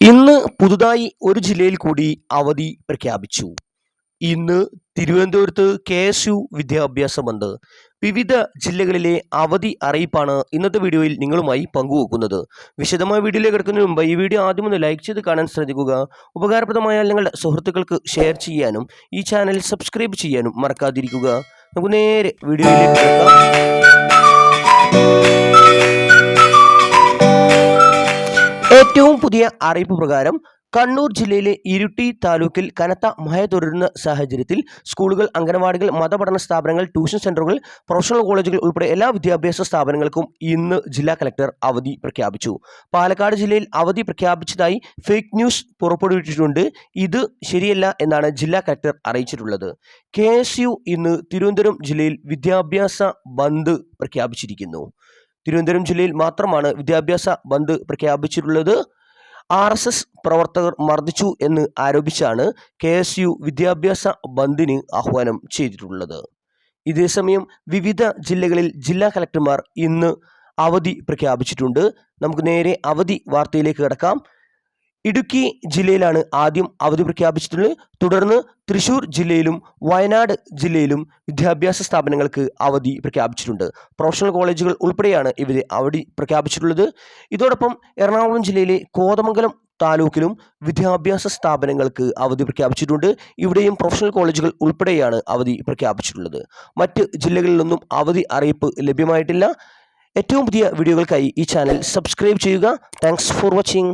ഇന്ന് പുതുതായി ഒരു ജില്ലയിൽ കൂടി അവധി പ്രഖ്യാപിച്ചു. ഇന്ന് തിരുവനന്തപുരത്ത് കെ എസ് യു വിദ്യാഭ്യാസ വിവിധ ജില്ലകളിലെ അവധി അറിയിപ്പാണ് ഇന്നത്തെ വീഡിയോയിൽ നിങ്ങളുമായി പങ്കുവെക്കുന്നത്. വിശദമായ വീഡിയോയിലേക്ക് കിടക്കുന്നതിന് മുമ്പ് ഈ വീഡിയോ ആദ്യം ഒന്ന് ലൈക്ക് ചെയ്ത് കാണാൻ ശ്രദ്ധിക്കുക. ഉപകാരപ്രദമായാൽ നിങ്ങളുടെ സുഹൃത്തുക്കൾക്ക് ഷെയർ ചെയ്യാനും ഈ ചാനൽ സബ്സ്ക്രൈബ് ചെയ്യാനും മറക്കാതിരിക്കുക. നമുക്ക് നേരെ വീഡിയോയിലേക്ക് ഏറ്റവും പുതിയ അറിയിപ്പ് പ്രകാരം കണ്ണൂർ ജില്ലയിലെ ഇരുട്ടി താലൂക്കിൽ കനത്ത മഴ തുടരുന്ന സാഹചര്യത്തിൽ സ്കൂളുകൾ അംഗനവാടികൾ മതപഠന സ്ഥാപനങ്ങൾ ട്യൂഷൻ സെന്ററുകൾ പ്രൊഫഷണൽ കോളേജുകൾ ഉൾപ്പെടെ എല്ലാ വിദ്യാഭ്യാസ സ്ഥാപനങ്ങൾക്കും ഇന്ന് ജില്ലാ കലക്ടർ അവധി പ്രഖ്യാപിച്ചു. പാലക്കാട് ജില്ലയിൽ അവധി പ്രഖ്യാപിച്ചതായി ഫേക്ക് ന്യൂസ് പുറപ്പെടുവിച്ചിട്ടുണ്ട്. ഇത് ശരിയല്ല എന്നാണ് ജില്ലാ കലക്ടർ അറിയിച്ചിട്ടുള്ളത്. കെ ഇന്ന് തിരുവനന്തപുരം ജില്ലയിൽ വിദ്യാഭ്യാസ ബന്ദ് പ്രഖ്യാപിച്ചിരിക്കുന്നു. തിരുവനന്തപുരം ജില്ലയിൽ മാത്രമാണ് വിദ്യാഭ്യാസ ബന്ദ് പ്രഖ്യാപിച്ചിട്ടുള്ളത്. ആർ എസ് എസ് പ്രവർത്തകർ മർദ്ദിച്ചു എന്ന് ആരോപിച്ചാണ് കെ എസ് യു വിദ്യാഭ്യാസ ബന്ദിന് ആഹ്വാനം ചെയ്തിട്ടുള്ളത്. ഇതേസമയം വിവിധ ജില്ലകളിൽ ജില്ലാ കലക്ടർമാർ ഇന്ന് അവധി പ്രഖ്യാപിച്ചിട്ടുണ്ട്. നമുക്ക് നേരെ അവധി വാർത്തയിലേക്ക് കിടക്കാം. ഇടുക്കി ജില്ലയിലാണ് ആദ്യം അവധി പ്രഖ്യാപിച്ചിട്ടുള്ളത്. തുടർന്ന് തൃശൂർ ജില്ലയിലും വയനാട് ജില്ലയിലും വിദ്യാഭ്യാസ സ്ഥാപനങ്ങൾക്ക് അവധി പ്രഖ്യാപിച്ചിട്ടുണ്ട്. പ്രൊഫഷണൽ കോളേജുകൾ ഉൾപ്പെടെയാണ് ഇവരെ അവധി പ്രഖ്യാപിച്ചിട്ടുള്ളത്. ഇതോടൊപ്പം എറണാകുളം ജില്ലയിലെ കോതമംഗലം താലൂക്കിലും വിദ്യാഭ്യാസ സ്ഥാപനങ്ങൾക്ക് അവധി പ്രഖ്യാപിച്ചിട്ടുണ്ട്. ഇവിടെയും പ്രൊഫഷണൽ കോളേജുകൾ ഉൾപ്പെടെയാണ് അവധി പ്രഖ്യാപിച്ചിട്ടുള്ളത്. മറ്റ് ജില്ലകളിലൊന്നും അവധി അറിയിപ്പ് ലഭ്യമായിട്ടില്ല. ഏറ്റവും പുതിയ വീഡിയോകൾക്കായി ഈ ചാനൽ സബ്സ്ക്രൈബ് ചെയ്യുക. Thanks for watching.